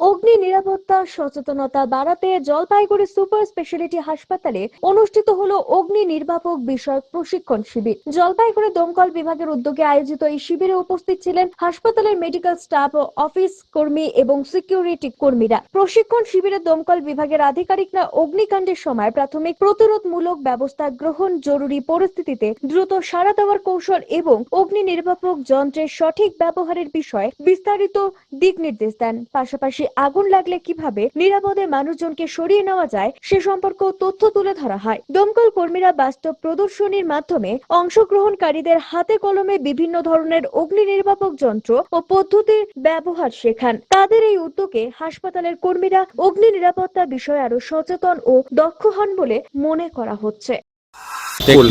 অগ্নি নিরাপত্তা, সচেতনতা বাড়াতে জলপাইগুড়ি সুপার স্পেশালিটি হাসপাতালে অনুষ্ঠিত হলো অগ্নি নির্বাপক বিষয়ক প্রশিক্ষণ শিবির। জলপাইগুড়ি দমকল বিভাগের উদ্যোগে আয়োজিত এই শিবিরে উপস্থিত ছিলেন হাসপাতালের মেডিকেল স্টাফ ও অফিস কর্মী এবং সিকিউরিটি কর্মীরা। প্রশিক্ষণ শিবিরে দমকল বিভাগের আধিকারিকরা অগ্নিকাণ্ডের সময় প্রাথমিক প্রতিরোধমূলক ব্যবস্থা গ্রহণ জরুরি পরিস্থিতিতে দ্রুত সাড়া দেওয়ার কৌশল এবং অগ্নি নির্বাপক যন্ত্রের সঠিক ব্যবহারের বিষয়ে বিস্তারিত দিক নির্দেশ দেন। পাশাপাশি আগুন লাগলে কীভাবে নিরাপদে মানুষজনকে সরিয়ে নেওয়া যায়, সে সম্পর্কেও তথ্য তুলে ধরা হয়। দমকল কর্মীরা বাস্তব প্রদর্শনীর মাধ্যমে অংশগ্রহণকারীদের হাতে কলমে বিভিন্ন ধরনের অগ্নি নির্বাপক যন্ত্র ও পদ্ধতির ব্যবহার শেখান। তাদের এই উদ্যোগে হাসপাতালের কর্মীরা অগ্নি নিরাপত্তা বিষয়ে আরও সচেতন ও দক্ষ হন বলে মনে করা হচ্ছে।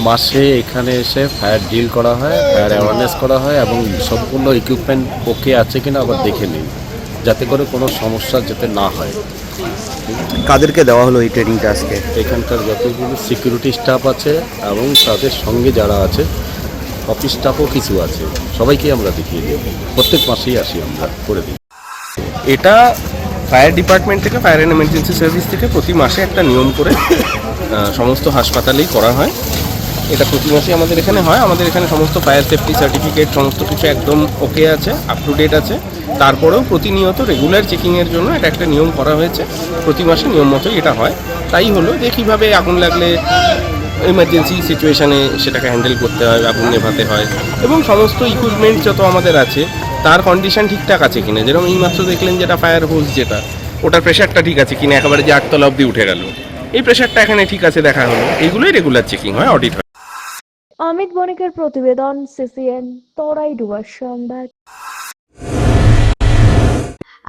মাসে এখানে এসে ফায়ার ডিল করা হয়, ফায়ার অ্যাওয়ারনেস করা হয় এবং সম্পূর্ণ ইকুইপমেন্ট ওকে আছে কিনা আবার দেখে নিন। যাতে করে কোনো সমস্যা যাতে না হয়। কাদেরকে দেওয়া হলো এই ট্রেনিংটা আজকে? এখানকার যতগুলো সিকিউরিটি স্টাফ আছে এবং তাদের সঙ্গে যারা আছে অফিস স্টাফও কিছু আছে সবাইকে আমরা দেখিয়ে দিই প্রত্যেক মাসেই আসি আমরা করে দিই। এটা ফায়ার ডিপার্টমেন্ট থেকে ফায়ার অ্যান্ড এমার্জেন্সি সার্ভিস থেকে প্রতি মাসে একটা নিয়ম করে সমস্ত হাসপাতালেই করা হয়। এটা প্রতি মাসে আমাদের এখানে হয়। আমাদের এখানে সমস্ত ফায়ার সেফটি সার্টিফিকেট সমস্ত কিছু একদম ওকে আছে আপ টু ডেট আছে। তারপরেও প্রতিনিয়ত রেগুলার চেকিংয়ের জন্য এটা একটা নিয়ম করা হয়েছে। প্রতি মাসে নিয়ম মতোই এটা হয়। তাই হলো যে কীভাবে আগুন লাগলে এমার্জেন্সি সিচুয়েশানে সেটাকে হ্যান্ডেল করতে হয়, আগুন নেভাতে হয় এবং সমস্ত ইকুইপমেন্ট যত আমাদের আছে, তার কন্ডিশন ঠিকঠাক আছে কিনা? যেরকম এইমাত্র দেখলেন যেটা ফায়ার হোস যেটা, ওটার প্রেশারটা ঠিক আছে কিনা? একেবারে যে আটতলা অব্দি উঠে গেল। এই প্রেশারটা এখানে ঠিক আছে দেখা হলো। এইগুলোই রেগুলার চেকিং হয় অডিট হয়। অমিত বণিকের প্রতিবেদন সিসিএন তরাই ডুয়ার সংবাদ।